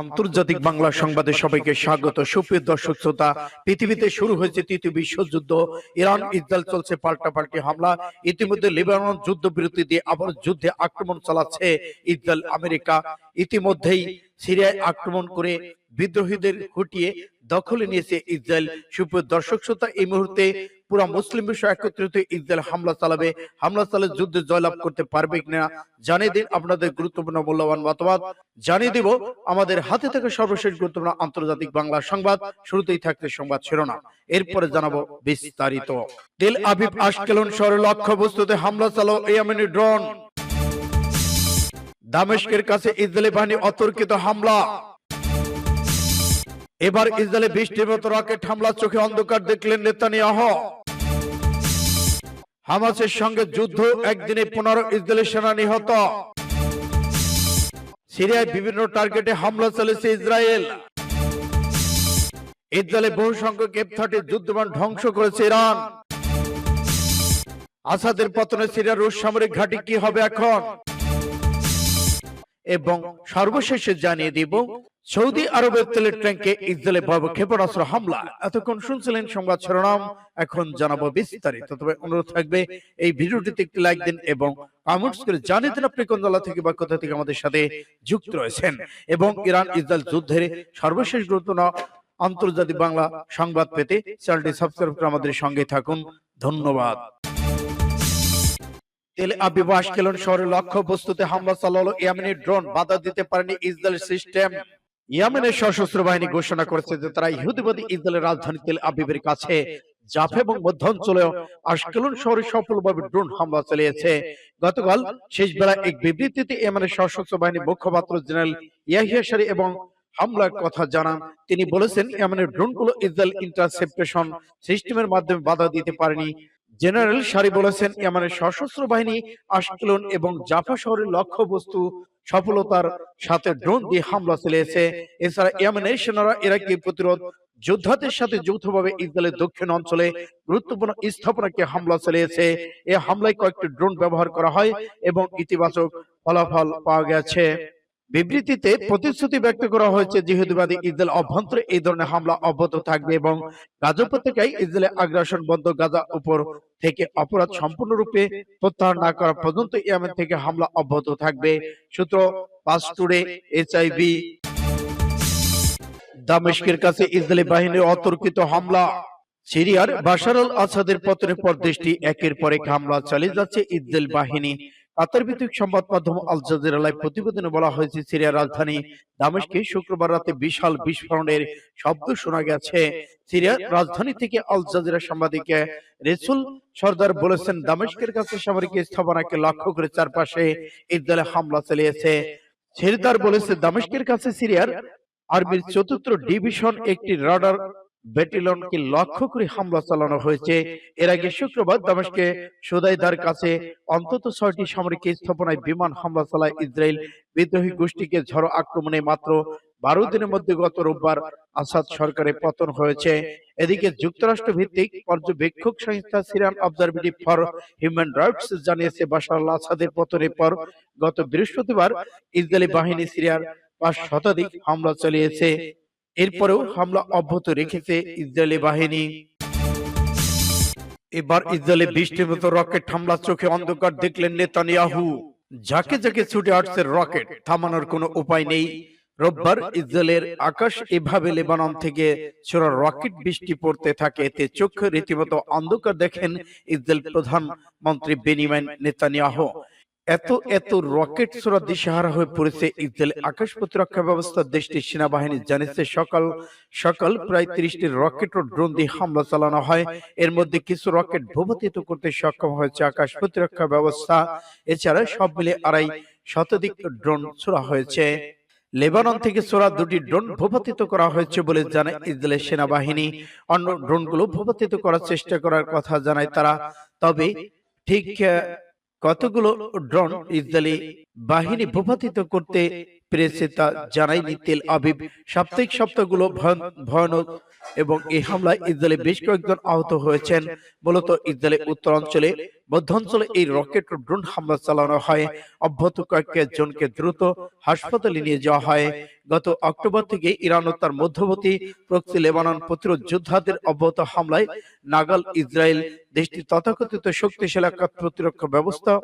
আন্তর্জাতিক বাংলা সংবাদে সবাইকে স্বাগত। সুপ্রিয় দর্শক শ্রোতা পৃথিবীতে শুরু হয়েছে তৃতীয় বিশ্বযুদ্ধ। ইরান ইসরায়েল চলছে পাল্টাপাল্টি হামলা। ইতিমধ্যে লেবানন যুদ্ধ বিরতি দিয়ে আবার যুদ্ধে আক্রমণ চালাচ্ছে ইসরায়েল আমেরিকা। ইতিমধ্যেই সিরিয়ায় আক্রমণ করে বিদ্রোহীদের হটিয়ে দখলে নিয়েছে ইসরায়েল। সুপ্রিয় দর্শক শ্রোতা এই মুহূর্তে পুরো মুসলিম বিশ্ব একত্রিত ইসরায়েল হামলা চালাবে। হামলা চালিয়ে যুদ্ধে জয়লাভ করতে পারবে কিনা জানিয়ে দিন আপনাদের গুরুত্বপূর্ণ মূল্যবান মতামত। জানিয়ে দিব, আমাদের হাতে থাকা সর্বশেষ গুরুত্বপূর্ণ আন্তর্জাতিক বাংলা সংবাদ। শুরুতেই থাকতে সংবাদ শিরোনাম। এরপরে জানাব বিস্তারিত। তেল আবিব আশকেলন শহরের লক্ষ্য বস্তুতে হামলা চালো ইয়ামেনি ড্রোন। দামেস্কের কাছে ইসরায়েলি বাহিনী অতর্কিত হামলা। এবার ইসরায়েলে বৃষ্টির মতো রকেট হামলা চোখে অন্ধকার দেখলেন নেতানিয়াহ। হামাসের সঙ্গে যুদ্ধ একদিনে পনেরো ইসরায়েলি সেনা নিহত। সিরিয়ায় বিভিন্ন টার্গেটে হামলা চলেছে ইসরায়েল। ইসরায়েলে বহু সংখ্যক এফ থার্টি যুদ্ধবান ধ্বংস করেছে ইরান। আসাদের পতনে সিরিয়ার রুশ সামরিক ঘাঁটি কি হবে এখন? এবং সর্বশেষে জানিয়ে দিব, সৌদি আরবের তেলের ট্যাঙ্কে ইসরায়েলে ভয়াবহ ক্ষেপণাস্ত্র হামলা। এতক্ষণ শুনছিলেন সংবাদ শিরোনাম, এখন জানাব বিস্তারিত। তবে অনুরোধ থাকবে, এই ভিডিওটিতে একটি লাইক দিন এবং কমেন্টস করে জানিয়ে দিন আপনি কোন জেলা থেকে বা কোথা থেকে আমাদের সাথে যুক্ত রয়েছেন। এবং ইরান ইসরায়েল যুদ্ধের সর্বশেষ গুরুত্বপূর্ণ আন্তর্জাতিক বাংলা সংবাদ পেতে চ্যানেলটি সাবস্ক্রাইব করে আমাদের সঙ্গে থাকুন। ধন্যবাদ। তেল আবিব আশকেলন শহরের লক্ষ্য বস্তুতে হামলা চালালো ইয়ামেনের ড্রোন, বাধা দিতে পারেনি ইসরায়েল সিস্টেম। ইয়ামেনের সশস্ত্র বাহিনী ঘোষণা করেছে যে তারা ইহুদিবাদী ইসরায়েলের রাজধানী তেল আবিবের কাছে জাফ এবং মধ্যাঞ্চলে আশকেলন শহরে সফলভাবে ড্রোন হামলা চালিয়েছে। গতকাল শেষ বেলা এক বিবৃতিতে ইয়ামেনের সশস্ত্র বাহিনী মুখপাত্র জেনারেল ইয়াহিয়া শারি এবং হামলার কথা জানান। তিনি বলেছেন, ইয়ামেনের ড্রোনগুলো ইসরায়েল ইন্টারসেপ্টেশন সিস্টেমের মাধ্যমে বাধা দিতে পারেনি। জেনারেল সারি বলেছেন ইয়ামানের সশস্ত্র বাহিনী আশকেলন এবং জাফা শহরের লক্ষ্য বস্তু সফলতার সাথে ড্রোন দিয়ে হামলা চালিয়েছে। এছাড়া ইয়ামেনের সেনারা ইরাকি প্রতিরোধ যোদ্ধাদের সাথে যৌথভাবে ইসরায়েলের দক্ষিণ অঞ্চলে গুরুত্বপূর্ণ স্থাপনাকে হামলা চালিয়েছে। এ হামলায় কয়েকটি ড্রোন ব্যবহার করা হয় এবং ইতিবাচক ফলাফল পাওয়া গেছে। বিবৃতিতে প্রতিশ্রুতি ব্যক্ত করা হয়েছে জিহুদিবাদী ইসরায়েল অভ্যন্তরে এই ধরনের হামলা অব্যাহত থাকবে এবং গাজা উপত্যকায় ইসরায়েলের আগ্রাসন বন্ধ গাজা উপর থেকে অপরাধ সম্পূর্ণরূপে প্রত্যাহার না করা পর্যন্ত ইয়ামেন থেকে হামলা অব্যাহত থাকবে। সূত্র পাস্টুরে এইচআইভি দামেস্কের কাছে ইসরায়েলি বাহিনীর অতর্কিত হামলা। সিরিয়ার বাশার আল আসাদের পতনের পর দেশটি একের পর এক হামলা চালিয়ে যাচ্ছে ইসরায়েল বাহিনী। কাতার ভিত্তিক সংবাদ মাধ্যম আল জাজিরালায় প্রতিবেদনে বলা হয়েছে, সিরিয়ার রাজধানী দামেস্কে শুক্রবার রাতে বিশাল বিস্ফোরণের শব্দ শোনা গেছে। সিরিয়ার রাজধানী থেকে আল জাজিরা সাংবাদিক রেসুল সর্দার বলেছেন, দামেশকের কাছে সামরিক স্থাপনাকে লক্ষ্য করে চারপাশে ইসরায়েলে হামলা চালিয়েছে। সেরদার বলেছে দামেস্কের কাছে সিরিয়ার আর্মির চতুর্থ ডিভিশন একটি রাডার ব্যাটালিয়নকে লক্ষ্য করে হামলা চালানো হয়েছে। এর আগে শুক্রবার দামেস্কে সুদাইদার কাছে অন্তত ছয়টি সামরিক স্থাপনায় বিমান হামলা চালায় ইসরায়েল। বিদ্রোহী গোষ্ঠীকে ঝড়ো আক্রমণে মাত্র বারো দিনের মধ্যে গত রোববার আসাদ সরকারের পতন হয়েছে। এদিকে যুক্তরাষ্ট্র ভিত্তিক পর্যবেক্ষক সংস্থা Syrian observatory for human rights জানিয়েছে বাশার আল আসাদের পতনের পর। গত বৃহস্পতিবার ইসরায়েলি বাহিনী সিরিয়ার পাঁচ শতাধিক হামলা চালিয়েছে এরপরেও হামলা অব্যাহত রেখেছে ইসরায়েলি বাহিনী। এবার ইসরায়েলে বৃষ্টির মতো রকেট হামলা চোখে অন্ধকার দেখলেন নেতানিয়াহু। যাকে যাকে ছুটে আসছে রকেট থামানোর কোনো উপায় নেই। রোববার ইসরায়েলের আকাশ এভাবে লেবানন থেকে ছোড়া রকেট বৃষ্টি পড়তে থাকে। এতে চোখে রীতিমতো অন্ধকার দেখেন ইসরায়েল প্রধানমন্ত্রী বেনিমাইন নেতানিয়াহু। এত এত রকেট ছোড়া দিশেহারা হয়ে পড়েছে ইসরায়েল আকাশ প্রতিরক্ষা ব্যবস্থা দেশটির সেনাবাহিনী জানিয়েছে সকাল সকাল প্রায় ত্রিশটি রকেট ও ড্রোন দিয়ে হামলা চালানো হয়। এর মধ্যে কিছু রকেট ভূপাতিত করতে সক্ষম হয়েছে আকাশ প্রতিরক্ষা ব্যবস্থা। এছাড়া সব মিলে আড়াই শতাধিক ড্রোন ছোড়া হয়েছে। লেবানন থেকে ছোড়া দুটি ড্রোন ভূপাতিত করা হয়েছে বলে জানায় ইসরায়েলের সেনাবাহিনী। অন্য ড্রোনগুলো ভূপাতিত করার চেষ্টা করার কথা জানায় তারা তবে ঠিক কতগুলো ড্রোন ইসরায়েলি বাহিনী ভূপাতিত করতে প্রেসে তা জানায়নি তেল আবিব। সাপ্তাহিক সপ্তাহগুলো ভয়ান- ভয়ানক এবং এই হামলায় ইসরায়েলে বেশ কয়েকজন আহত হয়েছেন। মূলত ইসরায়েলের মধ্যাঞ্চলে এই রকেট ও ড্রোন হামলা চালানো হয়। অব্যাহত জনকে দ্রুত হাসপাতালে নিয়ে যাওয়া হয়। গত অক্টোবর থেকে ইরান ও তার মধ্যবর্তী প্রক্সি লেবানন প্রতিরোধ যোদ্ধাদের অব্যাহত হামলায় নাগাল ইসরায়েল দেশটির তথাকথিত শক্তিশালী প্রতিরক্ষা ব্যবস্থা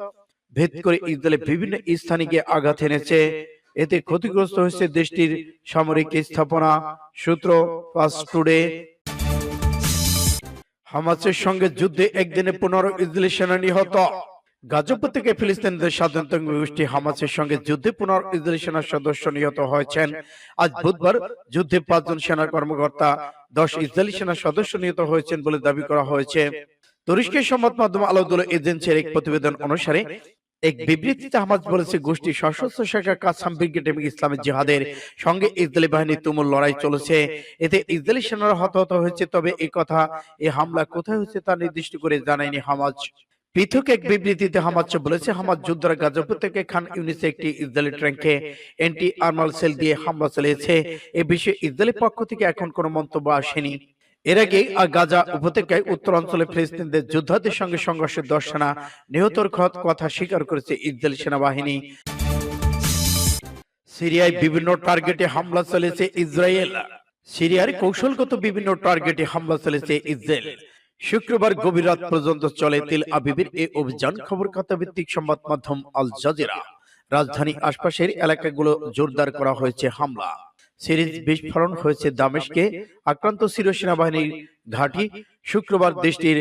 ভেদ করে ইসরায়েলের বিভিন্ন স্থানে গিয়ে আঘাত এনেছে। এতে ক্ষতিগ্রস্ত হয়েছে দেশটির সামরিক স্থাপনা, সূত্র ফাস্ট টুডে। হামাসের সঙ্গে যুদ্ধে একদিনে পনেরো ইসরায়েলি সেনা নিহত। গাজা থেকে ফিলিস্তিনদের স্বাধীনতা গোষ্ঠী হামাসের সঙ্গে যুদ্ধে পনেরো ইসরায়েলি সেনার সদস্য নিহত হয়েছেন। আজ বুধবার যুদ্ধে পাঁচজন সেনা কর্মকর্তা, দশ ইসরায়েলি সেনা সদস্য নিহত হয়েছেন বলে দাবি করা হয়েছে। তুরস্কের সংবাদ মাধ্যম আলাদুল এজেন্সির এক প্রতিবেদন অনুসারে এক বিবৃতিতে হামাজ বলেছে, গোষ্ঠী সশস্ত্র শাখা কাসাম ব্রিগেড এবং ইসলামী জিহাদের সঙ্গে ইসরায়েলি বাহিনীর তুমুল লড়াই চলেছে। এতে ইসরায়েলি সেনারা হতাহত হয়েছে, তবে এই কথা এই হামলা কোথায় হয়েছে তা নির্দিষ্ট করে জানায়নি হামাজ। পৃথক এক বিবৃতিতে হামাজ বলেছে, হামাজ যোদ্ধারা গাজাপুর থেকে খান ইউনিসে একটি ইসরায়েলি ট্যাঙ্কে এন্টি আর্মাল সেল দিয়ে হামলা চালিয়েছে। এ বিষয়ে ইসরায়েলি পক্ষ থেকে এখন কোনো মন্তব্য আসেনি। এর আগে গাজা উপত্যকায় উত্তরাঞ্চলে ফিলিস্তিনদের যোদ্ধাদের সঙ্গে সংঘর্ষের দশ সেনা নিহতর কথা স্বীকার করেছে ইসরায়েল সেনাবাহিনী। সিরিয়ায় বিভিন্ন টার্গেটে হামলা চালিয়েছে ইসরায়েল। সিরিয়ার কৌশলগত বিভিন্ন টার্গেটে হামলা চালিয়েছে ইসরায়েল। শুক্রবার গভীর রাত পর্যন্ত চলে তেল আবিবের এই অভিযান খবর খাতা ভিত্তিক সংবাদ মাধ্যম আল জাজিরা। রাজধানী আশপাশের এলাকাগুলো জোরদার করা হয়েছে হামলা। সিরিজ বিস্ফোরণ হয়েছে দামেশকে। আক্রান্ত সিরীয় সেনাবাহিনীর ঘাঁটি শুক্রবার দেশটির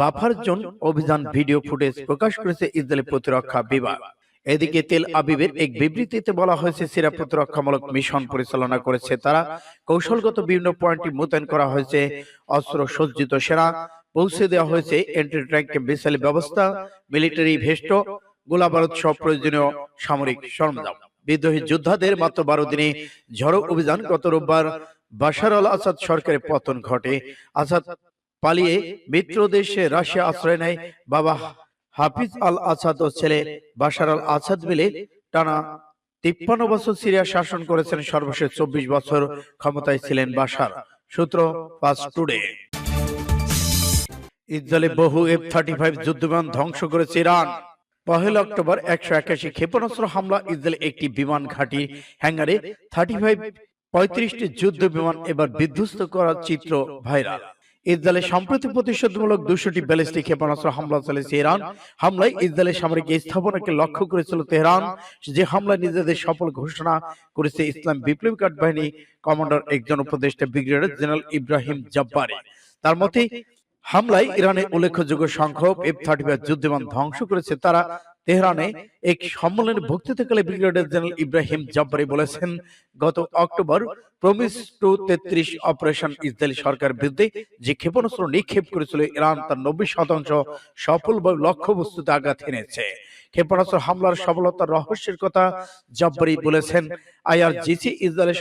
বাফার জোন অভিযান ভিডিও ফুটেজ প্রকাশ করেছে ইসরায়েলি প্রতিরক্ষা বিভাগ। এদিকে তেল আবিবের এক বিবৃতিতে বলা হয়েছে, সিরা প্রতিরক্ষামূলক মিশন পরিচালনা করেছে তারা। কৌশলগত বিভিন্ন পয়েন্টে মোতায়েন করা হয়েছে। অস্ত্র সজ্জিত সেনা পৌঁছে দেওয়া হয়েছে। এন্টি ট্যাঙ্ক মিসাইল ব্যবস্থা, মিলিটারি ভেস্ট গোলাবারুদ সব প্রয়োজনীয় সামরিক সরঞ্জাম। বিদ্রোহী যোদ্ধাদের মাত্র বারো দিনে ঝড়ো অভিযান গত রোববার বাশার আল আসাদ সরকারের পতন ঘটে। আসাদ পালিয়ে মিত্র দেশে রাশিয়া আশ্রয় নেয় বাবা হাফিজ আল আসাদ ও ছেলে বাশার আল আসাদ মিলে টানা তিপ্পান্ন বছর সিরিয়া শাসন করেছেন সর্বশেষ চব্বিশ বছর ক্ষমতায় ছিলেন বাশার। সূত্র ফাস্ট টুডে। ইসরায়েলে বহু এফ থার্টি ফাইভ যুদ্ধবিমান ধ্বংস করেছে ইরান। পহেলা অক্টোবর একশো একাশি ক্ষেপণাস্ত্র হামলা ইসরায়েল একটি বিমান ঘাঁটি হ্যাঙ্গারে থার্টি ফাইভ পঁয়ত্রিশটি যুদ্ধ বিমান এবার বিধ্বস্ত করার চিত্র ভাইরাল। ইসরায়েলে সম্প্রতি প্রতিশোধমূলক দুশোটি ব্যালিস্টিক ক্ষেপণাস্ত্র হামলা ইরান। হামলায় ইসরায়েলের সামরিক স্থাপনাকে লক্ষ্য করেছিল তেহরান। যে নিজেদের সফল ঘোষণা করেছে ইসলাম বিপ্লবী গার্ড বাহিনী কমান্ডার একজন উপদেষ্টা ব্রিগেডিয়ার জেনারেল ইব্রাহিম জব্বারি। তার মতে হামলায় ইরানে উল্লেখযোগ্য সংখ্যক এফ থার্টি ফাইভ যুদ্ধবিমান ধ্বংস করেছে। তারা তেহরানে এক সম্মেলনে বক্তৃতাকালে ব্রিগেডিয়ার জেনারেল ইব্রাহিম জব্বারি বলেছেন গত অক্টোবর প্রমিস টু তেত্রিশ অপারেশন ইসরায়েলি সরকার বিরুদ্ধে যে ক্ষেপণাস্ত্র নিক্ষেপ করেছিল ইরান তার নব্বই শতাংশ সফলভাবে লক্ষ্যবস্তুতে আঘাত এনেছে। ক্ষেপণাস্ত্র হামলার সফলতার রহস্যের কথা জব্বারি বলেছেন। আইআরজিসি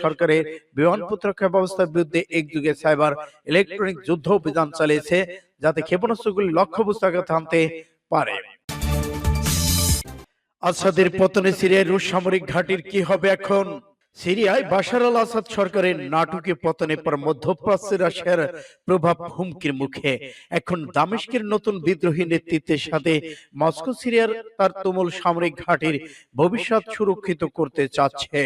সরকারের বিমান প্রতিরক্ষা ব্যবস্থার বিরুদ্ধে একযুগে সাইবার ইলেকট্রনিক যুদ্ধ অভিযান চালিয়েছে যাতে ক্ষেপণাস্ত্রগুলি লক্ষ্যবস্তু আঘাত হানতে পারে আসাদের পতনে সিরিয়ায় রুশ সামরিক ঘাঁটির কি হবে এখন? সিরিয়ায় বাশার আল আসাদ সরকারের নাটকে পতনের পর মধ্যপ্রাচ্যের রাশিয়ার প্রভাব হুমকির মুখে। এখন দামেস্কের নতুন বিদ্রোহী নেতৃত্বের সাথে মস্কো, সিরিয়ার তার তুমুল সামরিক ঘাঁটির ভবিষ্যৎ সুরক্ষিত করতে চাচ্ছে।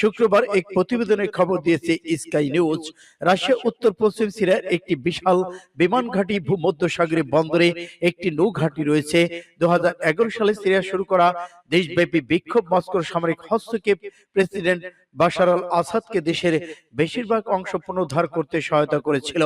শুক্রবার এক প্রতিবেদনে খবর দিয়েছে স্কাই নিউজ, রাশিয়া উত্তর পশ্চিম সিরিয়ার একটি বিশাল বিমান ঘাঁটি ভূমধ্যসাগরী বন্দরে একটি নৌ ঘাঁটি রয়েছে। দু হাজার এগারো সালে সিরিয়া শুরু করা দেশব্যাপী বিক্ষোভ মস্কোর সামরিক হস্তক্ষেপ প্রেসিডেন্ট বাশার আল আসাদকে দেশের বেশিরভাগ অংশ পুনরুদ্ধার করতে সহায়তা করেছিল।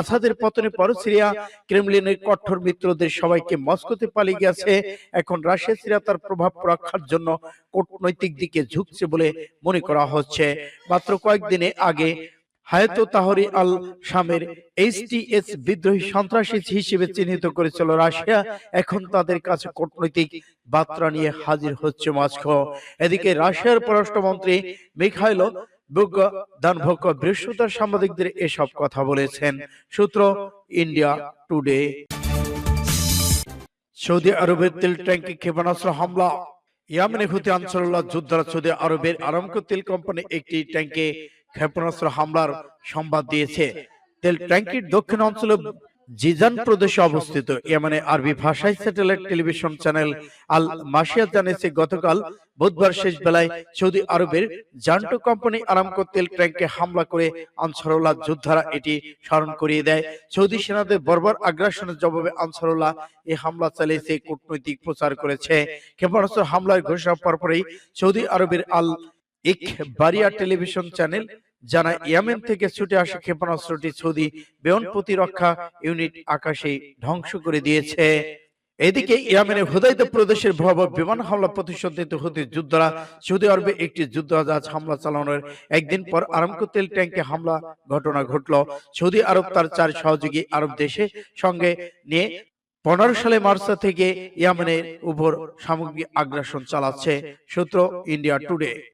আসাদের পতনের পর সিরিয়া ক্রেমলিনের কঠোর মিত্রদের সবাইকে মস্কোতে পালিয়ে গেছে। এখন রাশিয়া সিরিয়া তার প্রভাব রক্ষার জন্য কূটনৈতিক দিকে ঝুঁকছে বলে মনে করা হচ্ছে। মাত্র কয়েকদিনে আগে হায়াত তাহরি আল শামের এইচটিএস বিদ্রোহী সন্ত্রাসী হিসেবে চিহ্নিত করেছিল রাশিয়া। এখন তাদের কাছে কূটনৈতিক বার্তা নিয়ে হাজির হচ্ছে মস্কো। এদিকে রাশিয়ার পররাষ্ট্রমন্ত্রী মিখাইলো বুগদানভক বৃহস্পতিবার সাংবাদিকদের এসব কথা বলেছেন। সূত্র ইন্ডিয়া টুডে। সৌদি আরবের তেল ট্যাঙ্কি ক্ষেপণাস্ত্র হামলা। ইয়ামেনে হুতি আনসারুল্লাহ যোদ্ধারা সৌদি আরবের আরামকো তেল কোম্পানি একটি ট্যাঙ্কে ক্ষেপণাস্ত্র হামলার সংবাদ দিয়েছে। তেল ট্যাঙ্কির দক্ষিণ অঞ্চলে জিজান প্রদেশে অবস্থিত ইয়ামানে আরবি ভাষায় satellite television channel Al Masirah জানিয়েছে, গতকাল বুধবার শেষ বেলায় সৌদি আরবের জান্টো কোম্পানি আরামকো তেল ট্যাঙ্কে হামলা করে আনসারুল্লাহ যোদ্ধারা এটি স্মরণ করিয়ে দেয়। সৌদি সেনাদের বর্বর আগ্রাসনের জবাবে আনসারুল্লাহ এই হামলা চালিয়েছে, কূটনৈতিক প্রচার করেছে। ক্ষেপণাস্ত্র হামলার ঘোষণা পরপরই সৌদি আরবের আল ইক বারিয়া টেলিভিশন চ্যানেল জানায় ইয়ামেন থেকে ছুটে আসা ক্ষেপণাস্ত্রটি সৌদি বেয়ন প্রতিরক্ষা ইউনিট আকাশে ধ্বংস করে দিয়েছে। এদিকে ইয়ামেনের হুদাইদা প্রদেশের ভয়াবহ বিমান হামলা প্রতিশোধ নিতে হতে যুদ্ধরা সৌদি আরবে একটি যুদ্ধজাহাজ হামলা চালানোর একদিন পর আরামকো তেল ট্যাঙ্কে হামলা ঘটনা ঘটল। সৌদি আরব তার চার সহযোগী আরব দেশে সঙ্গে নিয়ে পনেরো সালে মার্চ থেকে ইয়ামেনের উপর সামগ্রিক আগ্রাসন চালাচ্ছে সূত্র ইন্ডিয়া টুডে